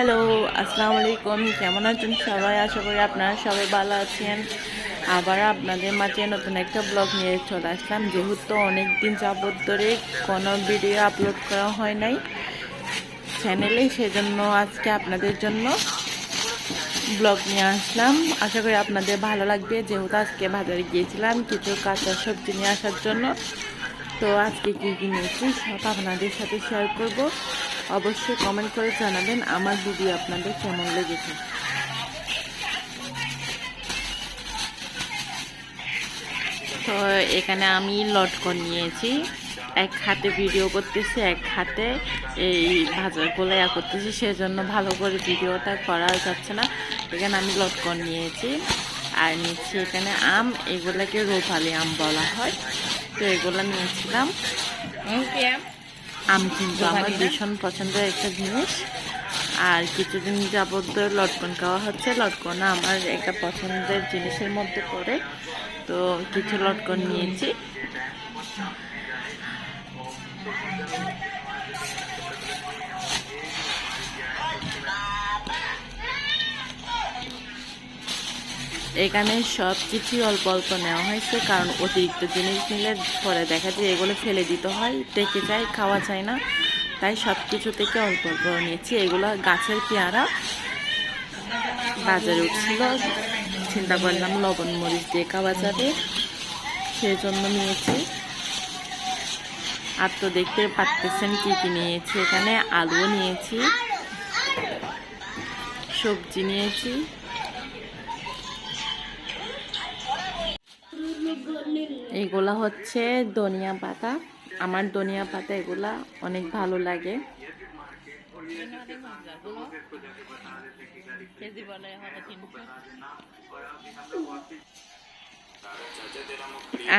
Hello আসসালামু আলাইকুম কেমন আছেন সবাই? আশা করি আপনারা সবাই ভালো আছেন। আবার আপনাদের মাঝে নতুন একটা ব্লগ নিয়ে চলে আসলাম। যেহেতু অনেক দিন যাবত ধরে কোনো ভিডিও আপলোড করা হয় নাই চ্যানেলে সেজন্য আজকে আপনাদের জন্য ব্লগ নিয়ে আসলাম। আশা করি আপনাদের ভালো লাগবে। যেহেতু আজকে বাজারে গিয়েছিলাম কিছু কাঁচা সবজি নিয়ে আসার জন্য। তো আজকে কী কী নিয়েছি সব আপনাদের সাথে শেয়ার করব। অবশ্যই কমেন্ট করে জানাবেন আমার ভিডিও আপনাদের কেমন লেগেছে। তো এখানে আমি লটকন নিয়েছি। এক হাতে ভিডিও করতেছি এক হাতে এই ভাজাগুলো ইয়া করতেছি। সেজন্য ভালো করে ভিডিওটা করা যাচ্ছে না। এখানে আমি লটকন নিয়েছি। আর নিচ্ছি এখানে আম এগুলোকে রোপালি আম বলা হয়। তো এগুলো নিয়েছিলাম। আম কিন্তু আমার ভীষণ পছন্দের একটা জিনিস। আর কিছুদিন যাবত লটকন খাওয়া হচ্ছে। লটকন আমার একটা পছন্দের জিনিসের মধ্যে পড়ে। তো কিছু লটকন নিয়েছি। এখানে সব কিছুই অল্প অল্প নেওয়া হয়েছে, কারণ অতিরিক্ত জিনিস নিলে পরে দেখা যায় এগুলো ফেলে দিতে হয় টেকে যায়, খাওয়া যায় না। তাই সব কিছু থেকে অল্প অল্প নিয়েছি। এগুলো গাছের পেয়ারা বাজারে উঠছিল চিন্তা করলাম লবণ মরিচ দিয়ে খাওয়া যাবে সেই জন্য নিয়েছি। আর তো দেখতে পারতেছেন কী কী নিয়েছি এখানে, আলুও নিয়েছি, সবজি নিয়েছি। এগুলা হচ্ছে ধনিয়া পাতা। আমার ধনিয়া পাতা এগুলা অনেক ভালো লাগে।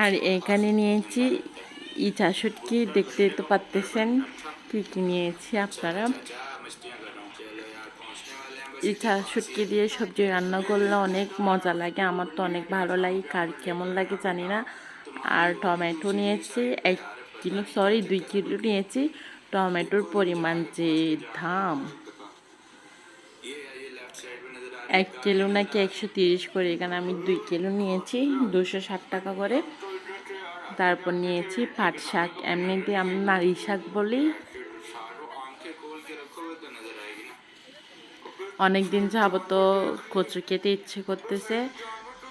আর এখানে নিয়েছি ইচা শুটকি। দেখতে তো পারতেছেন কি কি নিয়েছি আপনারা। ইচ্ছা শুটকি দিয়ে সবজি রান্না করলে অনেক মজা লাগে। আমার তো অনেক ভালো লাগে। কার কেমন লাগে জানি না। আর টমেটো নিয়েছি, এক কিলো সরি দুই কিলো নিয়েছি। টমেটোর পরিমাণ যে দাম। এক কিলো নাকি একশো তিরিশ করে, এখানে আমি দুই কিলো নিয়েছি, দুশো ষাট টাকা করে। তারপর নিয়েছি পাট শাক। এমনিতে আমি নারী শাক বলি। অনেক দিন যাব তো কচু খেতে ইচ্ছে করতেছে,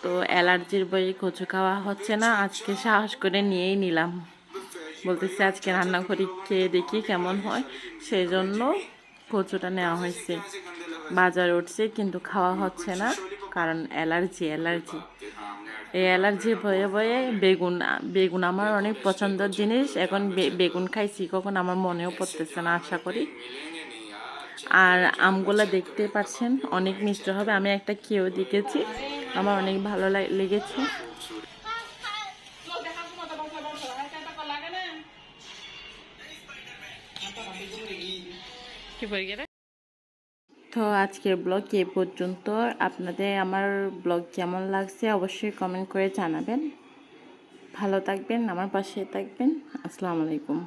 তো অ্যালার্জির বই কচু খাওয়া হচ্ছে না, আজকে সাহস করে নিয়েই নিলাম। বলতেছে আজকে রান্না করি খেয়ে দেখি কেমন হয় সেই জন্য কচুটা নেওয়া হয়েছে। বাজার উঠছে কিন্তু খাওয়া হচ্ছে না, কারণ অ্যালার্জি অ্যালার্জি। এই অ্যালার্জি ভয়ে ভয়ে বেগুন বেগুন আমার অনেক পছন্দের জিনিস, এখন বেগুন খাইছি, কখন আমার মনেও পড়তেছে না, আশা করি। আর আমগুলো দেখতে পাচ্ছেন অনেক মিষ্টি হবে। আমি একটা খেয়েও দেখেছি আমার অনেক ভালো লেগেছে। তো আজকের ব্লগ এ পর্যন্ত। আপনাদের আমার ব্লগ কেমন লাগছে অবশ্যই কমেন্ট করে জানাবেন। ভালো থাকবেন আমার পাশে থাকবেন। আসসালামু আলাইকুম।